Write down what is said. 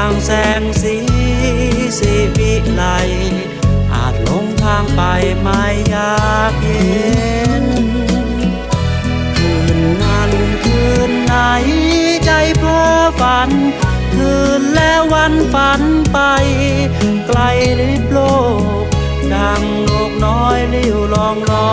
างแสงสีสีวิไลอาจหลงทางไปไม่อยากเห็น คืนนั้นคืนไหนใจเพ้อฝัน คืนแล้ววันฝันไป ไกลลิบโลก ดังนกน้อยลิ้วลองลอย